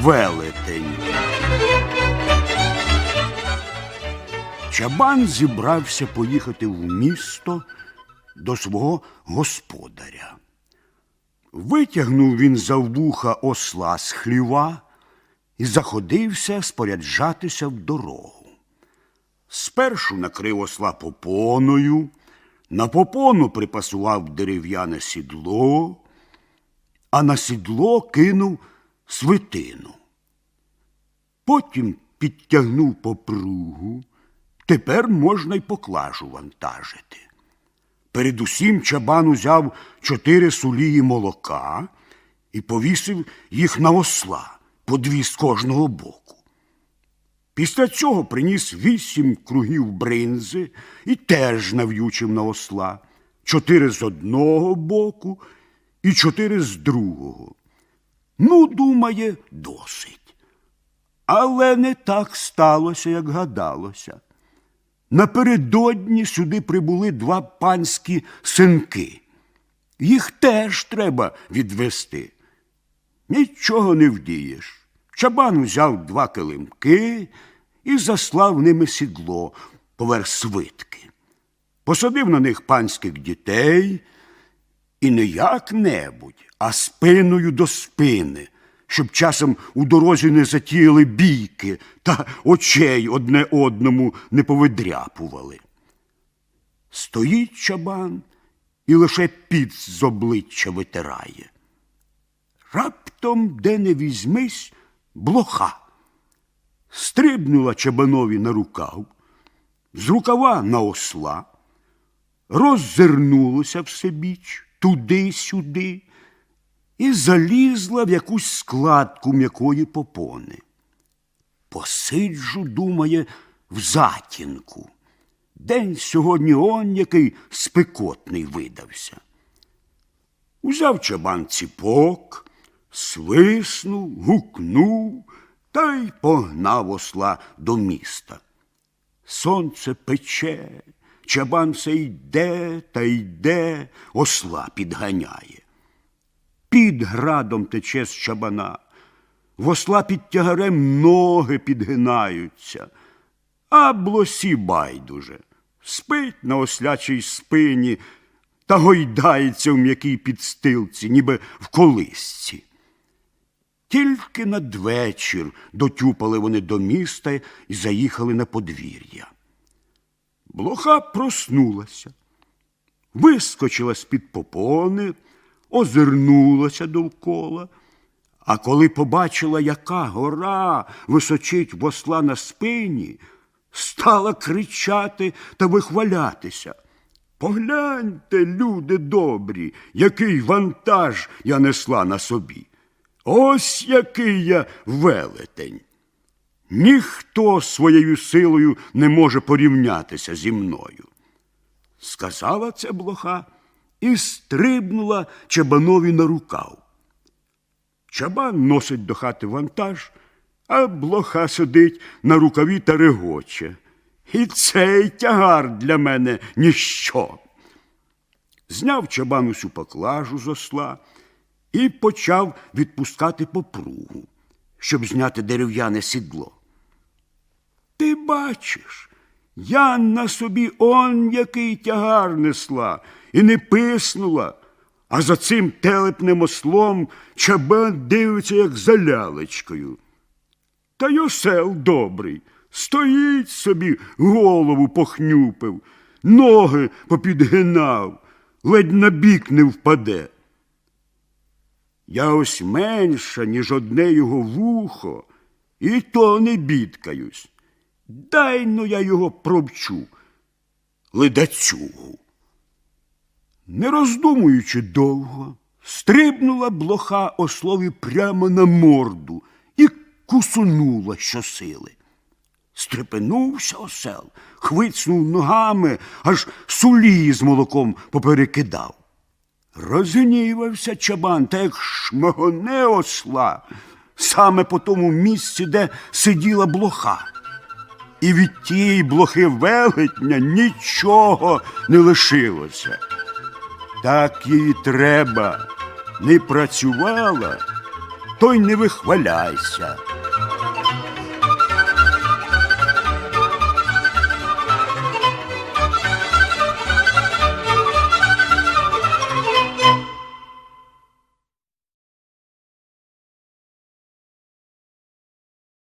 велетень. Чабан зібрався поїхати в місто до свого господаря. Витягнув він за вуха осла з хліва і заходився споряджатися в дорогу. Спершу накрив осла попоною, на попону припасував дерев'яне сідло, а на сідло кинув свитину. Потім підтягнув попругу, тепер можна й поклажу вантажити. Передусім чабан узяв чотири сулії молока і повісив їх на осла по дві з кожного боку. Після цього приніс вісім кругів бринзи і теж нав'ючив на осла чотири з одного боку і чотири з другого. Ну, думає, досить. Але не так сталося, як гадалося. Напередодні сюди прибули два панські синки. Їх теж треба відвести. Нічого не вдієш. Чабан узяв два килимки і заслав ними сідло поверх свитки. Посадив на них панських дітей і не як-небудь, а спиною до спини, щоб часом у дорозі не затіяли бійки та очей одне одному не повидряпували. Стоїть чабан і лише піт з обличчя витирає. Раптом, де не візьмись, блоха. Стрибнула чабанові на рукав, з рукава на осла, роззирнулася всебіч туди-сюди і залізла в якусь складку м'якої попони. Посиджу, думає, в затінку. День сьогодні он який спекотний видався. Узяв чабан ціпок, свиснув, гукнув та й погнав осла до міста. Сонце пече, чабан все йде та йде, осла підганяє. Під градом тече з чабана, в осла під тягарем ноги підгинаються, а блосі байдуже, спить на ослячій спині та гойдається в м'якій підстилці, ніби в колисці. Тільки надвечір дотюпали вони до міста і заїхали на подвір'я. Блоха проснулася, вискочила з-під попони, озирнулася довкола, а коли побачила, яка гора височить в осла на спині, стала кричати та вихвалятися. Погляньте, люди добрі, який вантаж я несла на собі. Ось який я велетень. Ніхто своєю силою не може порівнятися зі мною. Сказала це блоха і стрибнула чабанові на рукав. Чабан носить до хати вантаж, а блоха сидить на рукаві та регоче. І цей тягар для мене ніщо. Зняв чабан усю поклажу з осла і почав відпускати попругу, щоб зняти дерев'яне сідло. Ти бачиш, я на собі он який тягар несла і не писнула, а за цим телепним ослом чабан дивиться, як за лялечкою. Та й осел добрий, стоїть собі, голову похнюпив, ноги попідгинав, ледь на бік не впаде. Я ось менша, ніж одне його вухо, і то не бідкаюсь. Дай но я його провчу, ледацюгу. Не роздумуючи довго, стрибнула блоха ослові прямо на морду і кусунула щосили. Стрепенувся осел, хвицнув ногами, аж сулі з молоком поперекидав. Розгнівався чабан, та як шмагоне осла, саме по тому місці, де сиділа блоха. І від тієї блохи велетня нічого не лишилося. Так їй треба, не працювала, то й не вихваляйся.